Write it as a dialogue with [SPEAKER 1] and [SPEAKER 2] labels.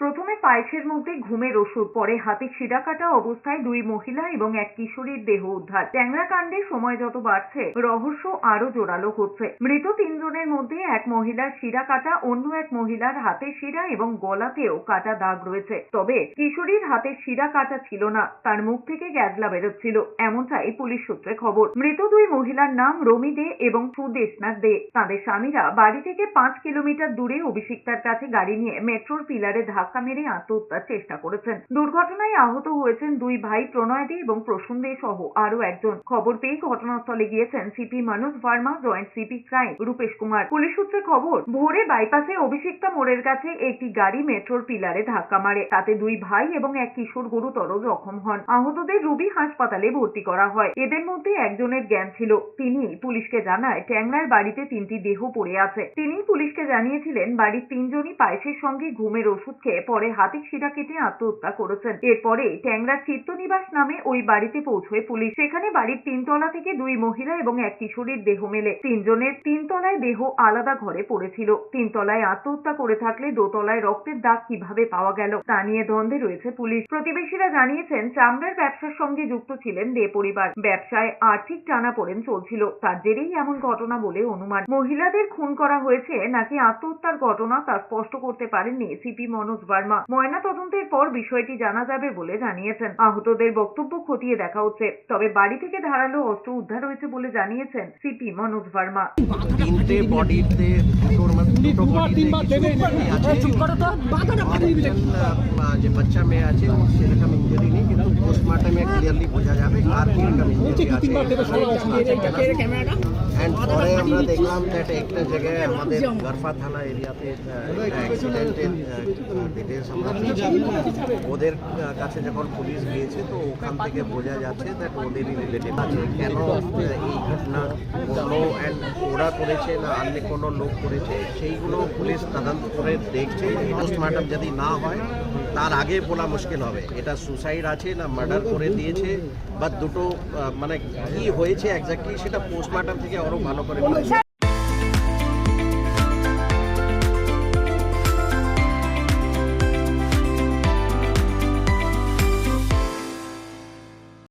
[SPEAKER 1] প্রথমে পায়েসের মধ্যে ঘুমের ওষুধ, পরে হাতে শিরা কাটা অবস্থায় দুই মহিলা এবং এক কিশোরীর দেহ উদ্ধার। ট্যাংরা কাণ্ডে সময় যত বাড়ছে, রহস্য আরও জোরালো হচ্ছে। মৃত তিনজনের মধ্যে এক মহিলার শিরা কাটা অন্য এক মহিলার হাতে শিরা এবং গলাতেও কাটা দাগ রয়েছে। তবে কিশোরীর হাতে শিরা কাটা ছিল না, তার মুখ থেকে গ্যাজলা বেরোচ্ছিল, এমনটাই পুলিশ সূত্রে খবর। মৃত দুই মহিলার নাম রমি দে এবং সুদেশনাথ দে। তাদের স্বামীরা বাড়ি থেকে পাঁচ কিলোমিটার দূরে অভিষিক্তার কাছে গাড়ি নিয়ে মেট্রোর পিলারে ধাক্কা মেরে আত্মহত্যার চেষ্টা করেছেন। দুর্ঘটনায় আহত হয়েছেন দুই ভাই প্রণয় দে এবং প্রসূন দে সহ আরও একজন। খবর পেয়ে ঘটনাস্থলে গিয়েছেন CP Manoj Verma, joint CP crime Rupesh Kumar. Police সূত্রে খবর, ভোরে বাইপাসে অভিষিক্তা মোড়ের কাছে একটি গাড়ি মেট্রোর পিলারে ধাক্কা মারে। তাতে দুই ভাই এবং এক কিশোর গুরুতর জখম হন। আহতদের রুবি হাসপাতালে ভর্তি করা হয়। এদের মধ্যে একজনের জ্ঞান ছিল। তিনি পুলিশকে জানায় ট্যাংরার বাড়িতে তিনটি দেহ পড়ে আছে। তিনি পুলিশকে জানিয়েছিলেন, বাড়ির তিনজনই পায়েসের সঙ্গে ঘুমের ওষুধ খেয়ে পরে হাতে শিরা কেটে আত্মহত্যা করেছেন। এরপরে ট্যাংরার চিত্তনিবাস নামে ওই বাড়িতে পৌঁছয় পুলিশ। সেখানে বাড়ির তিনতলা থেকে দুই মহিলা এবং এক কিশোরীর দেহ মেলে। তিনজনের তিনতলায় দেহ আলাদা ঘরে পড়েছিল। তিনতলায় আত্মহত্যা করে থাকলে দোতলায় রক্তের দাগ কীভাবে পাওয়া গেল তা নিয়ে দ্বন্দ্বে রয়েছে পুলিশ। প্রতিবেশীরা জানিয়েছেন, চামড়ার ব্যবসার সঙ্গে যুক্ত ছিলেন দে পরিবার। ব্যবসায় আর্থিক টানাপোড়েন চলছিল। তার জেরেই এমন ঘটনা বলে অনুমান। মহিলাদের খুন করা হয়েছে নাকি আত্মহত্যার ঘটনা তা স্পষ্ট করতে পারেননি সিপি মনোজ ভার্মা ময়না তদন্তের পর বিষয়টি জানা যাবে বলে জানিয়েছেন। আহতদের বক্তব্য খতিয়ে দেখা হচ্ছে। তবে বাড়ি থেকে ধারালো অস্ত্র উদ্ধার হয়েছে বলে জানিয়েছেন সিপি মনোজ ভার্মা।
[SPEAKER 2] তিনটে বডিতে দুটো বডিতে যে বাচ্চা মেয়ে আছে ওর সেরকম ইঞ্জুরি নেই কিন্তু পোস্টমর্টমে ক্লিয়ারলি বোঝা যাবে আর কীরকম ইঞ্জুরি আছে। অ্যান্ড পরে আমরা দেখলাম দ্যাট একটা জায়গায় আমাদের গরফা থানা এরিয়াতে অ্যাক্সিডেন্টের ডিটেলস আমরা ওদের কাছে যখন পুলিশ গিয়েছে, তো ওখান থেকে বোঝা যাচ্ছে দ্যাট ওদেরই রিলেটিভ আছে। কেন এই ঘটনা ঘটলো অ্যান্ড ওরা করেছে না অন্য কোনো লোক করেছে, সেইগুলো পুলিশ তদন্ত করে দেখছে। পোস্টমর্টম যদি না হয়, তার আগে বলা মুশকিল হবে। এটা সুসাইড আছে না মার্ডার করে দিয়েছে, বা দুটো মানে কি হয়েছে এক্স্যাক্টলি সেটা পোস্টমর্টম থেকে আরও ভালো করে